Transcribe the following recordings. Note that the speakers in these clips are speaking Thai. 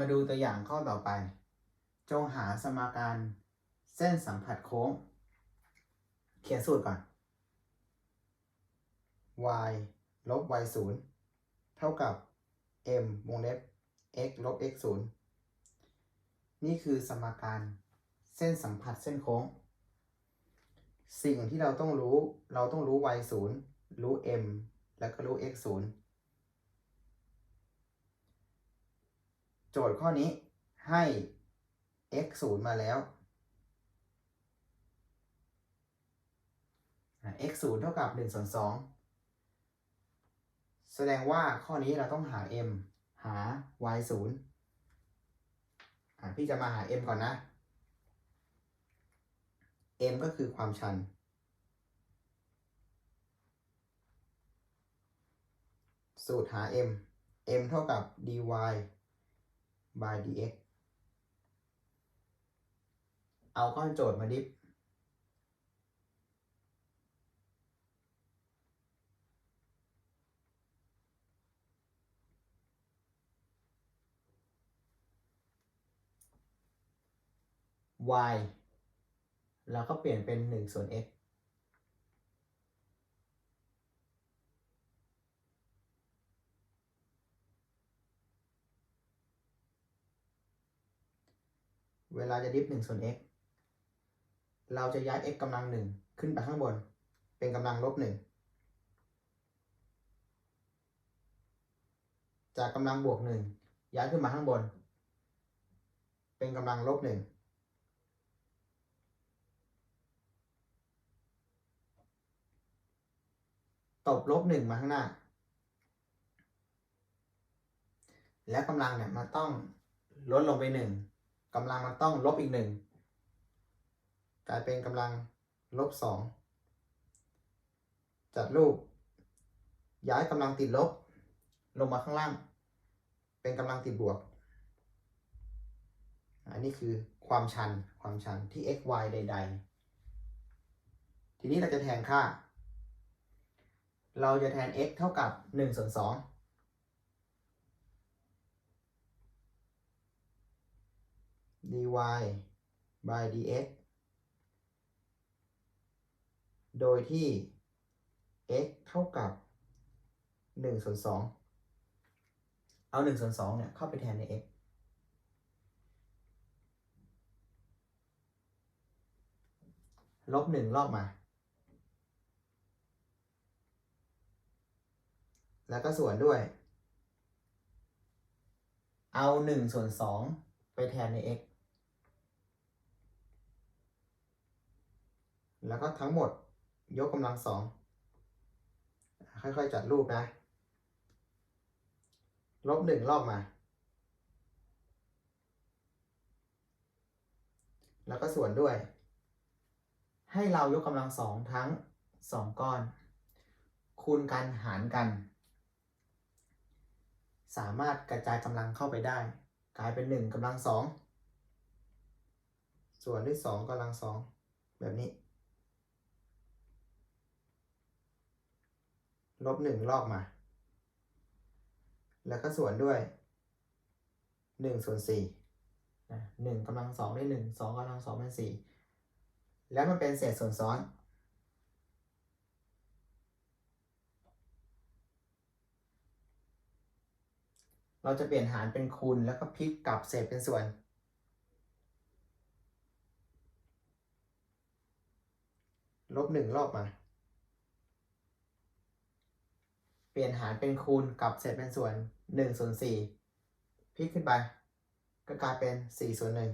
มาดูตัวอย่างข้อต่อไป จงหาสมการเส้นสัมผัสโค้ง เขียนสูตรก่อน y ลบ y 0เท่ากับ m วงเล็บ x ลบ x 0นี่คือสมการเส้นสัมผัสเส้นโค้ง สิ่งที่เราต้องรู้เราต้องรู้ y 0รู้ m แล้วก็รู้ x 0 โจทย์ข้อนี้ให้ x 0มาแล้ว x 0เท่ากับ1ส่วน2แสดงว่าข้อนี้เราต้องหา m หา y 0พี่จะมาหา m ก่อนนะ m ก็คือความชัน สูตรหา m m เท่ากับ dy by dx เอาก้อนโจทย์มาดิฟ y เราก็เปลี่ยนเป็น1ส่วน x เวลาจะดิฟ1ส่วน x เราจะย้าย x กำลัง1ขึ้นไปข้างบน เป็นกำลังลบ1จากกำลังบวก1ย้ายขึ้นมาข้างบน เป็นกำลังลบ1ตบลบ1มาข้างหน้า แล้วกำลังเนี่ยมันต้องลดลงไป1 กำลังมันต้องลบอีก1กลายเป็นกำลังลบ2จัดรูป ย้ายกำลังติดลบ ลงมาข้างล่าง เป็นกำลังติดบวก อันนี้คือความชันความชันที่ x y ใด ๆ ทีนี้เราจะแทนค่า เราจะแทน x เท่ากับ1ส่วน2 dy by dx โดยที่ x เท่ากับ1ส่วน2เอา1ส่วน2เนี่ยเข้าไปแทนใน x ลบ1ลอกมา แล้วก็ส่วนด้วย เอา1ส่วน2ไปแทนใน x แล้วก็ทั้งหมดยกกำลังสองค่อยๆจัดรูปนะ ลบหนึ่งรอบมา แล้วก็ส่วนด้วย ให้เรายกกำลังสองทั้งสองก้อน คูณกันหารกัน สามารถกระจายกำลังเข้าไปได้ กลายเป็นหนึ่งกำลังสองส่วนด้วยสองกำลังสองแบบนี้ ลบหนึ่งลอกมา แล้วก็ส่วนด้วยหนึ่งส่วนสี่นะหนึ่งกำลังสองได้หนึ่งสองกำลังสองเป็นสี่แล้วมันเป็นเศษส่วนซ้อน เราจะเปลี่ยนหารเป็นคูณแล้วก็พลิกกลับเศษเป็นส่วนลบหนึ่งรอบมา เปลี่ยนหารเป็นคูณกับเศษเป็นส่วน1ส่วน4พลิกขึ้นไป ก็กลายเป็น4ส่วน1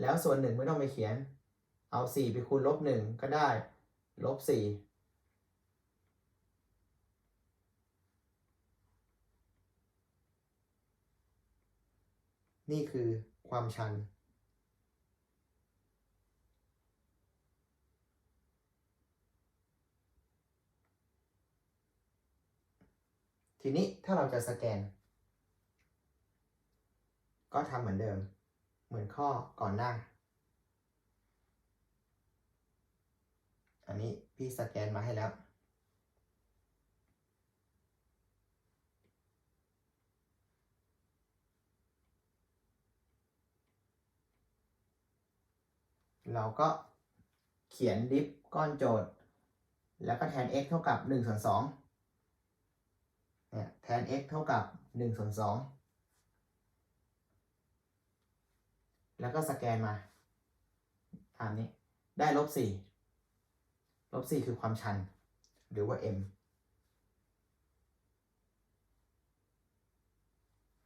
แล้วส่วน1ไม่ต้องไปเขียน เอา 4 ไปคูณลบ1ก็ได้ลบ4นี่คือความชัน ทีนี้ถ้าเราจะสแกน ก็ทำเหมือนเดิม เหมือนข้อก่อนหน้า อันนี้พี่สแกนมาให้แล้ว เราก็เขียนดิฟก้อนโจทย์ แล้วก็แทน x เท่ากับ1ส่วน2 เนี่ยแทน x เท่ากับ1ส่วน2แล้วก็สแกนมาตามนี้ ได้ลบ4ลบ4คือความชัน หรือว่า m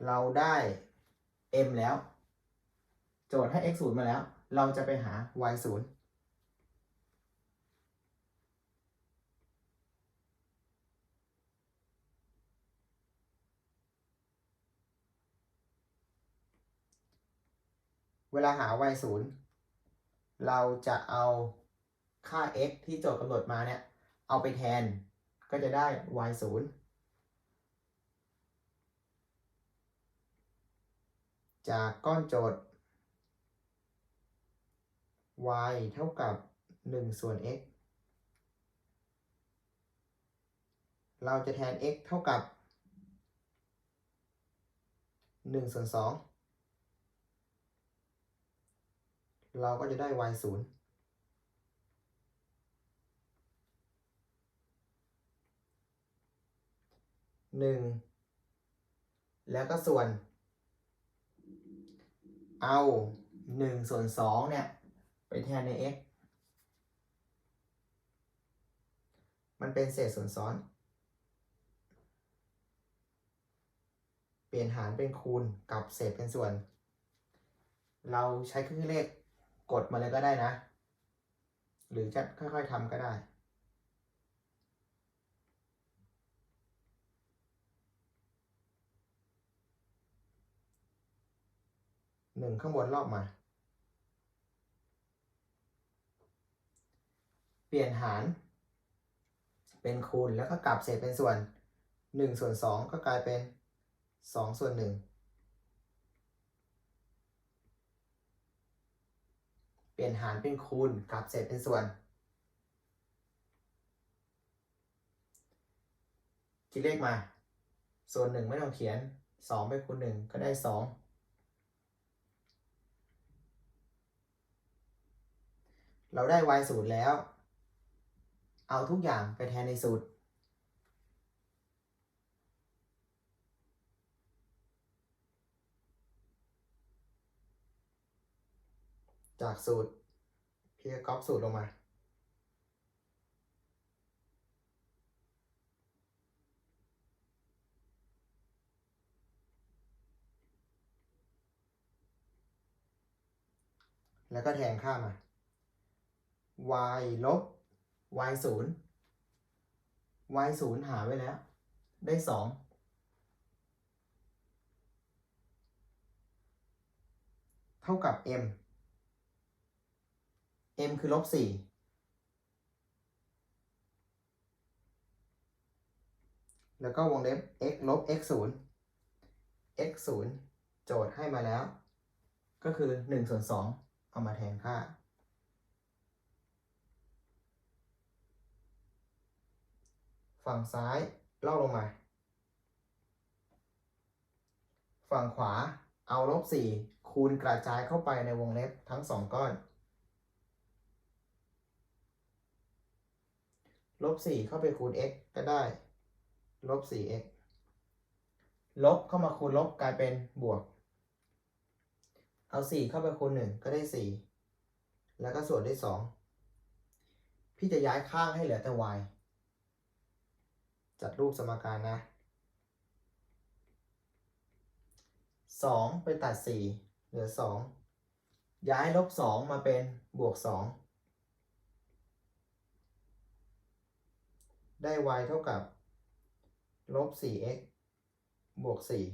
เราได้ m แล้ว โจทย์ให้ x 0มาแล้ว เราจะไปหา y 0เวลาหา y 0เราจะเอาค่า x ที่โจทย์กำหนดมาเนี่ย เอาไปแทนก็จะได้ y 0จากก้อนโจทย์ y เท่ากับ 1 ส่วน x เราจะแทน x เท่ากับ 1 ส่วน 2 เราก็จะได้ y 0หนึ่งแล้วก็ส่วน เอาหนึ่งส่วนสองเนี่ย ไปแทนใน x มันเป็นเศษส่วนซ้อน เปลี่ยนหารเป็นคูณกับเศษเป็นส่วน เราใช้เครื่องเลข กดมาเลยก็ได้นะ หรือจะค่อยๆทำก็ได้ หนึ่งข้างบนรอบมา เปลี่ยนหาร เป็นคูณแล้วก็กลับเศษเป็นส่วน1ส่วน2ก็กลายเป็น2ส่วน1 เปลี่ยนหารเป็นคูณกลับเศษเป็นส่วน คิดเลขมา ส่วน1ไม่ต้องเขียน2ไปคูณ1ก็ได้2เราได้ y สูตรแล้ว เอาทุกอย่างไปแทนในสูตร จากสูตรพี่ก็ก๊อปสูตรลงมา แล้วก็แทนค่ามา y ลบ y ศูนย์ y ศูนย์หาไว้แล้ว ได้สองเท่ากับ m m คือลบสี่แล้วก็วงเล็บ x ลบ x ศูนย์ x ศูนย์โจทย์ให้มาแล้ว ก็คือ1ส่วน2เอามาแทนค่า ฝั่งซ้ายลอกลงมา ฝั่งขวาเอาลบสี่คูณกระจายเข้าไปในวงเล็บทั้งสองก้อน ลบ4เข้าไปคูณ x ก็ได้ลบ 4x ลบเข้ามาคูณลบกลายเป็นบวก เอา 4 เข้าไปคูณ 1 ก็ได้ 4 แล้วก็ส่วนด้วย 2 พี่จะย้ายข้างให้เหลือแต่ y จัดรูปสมการนะ 2 ไปตัด 4 เหลือ 2 ย้ายลบ 2 มาเป็นบวก 2 ได้ y เท่ากับลบสี่ x บวกสี่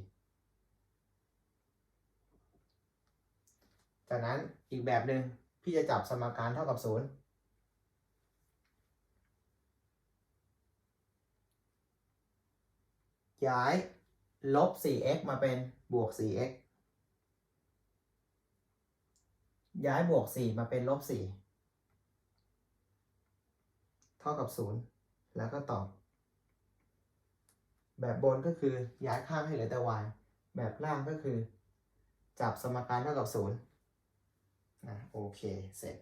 จากนั้นอีกแบบหนึ่งพี่จะจับสมการเท่ากับศูนย์ย้ายลบ 4x มาเป็นบวก 4x ย้ายบวก 4 มาเป็นลบ 4 เท่ากับศูนย์ แล้วก็ตอบ แบบบนก็คือย้ายข้างให้เหลือแต่ y แบบล่างก็คือ จับสมการเท่ากับศูนย์นะโอเค เสร็จ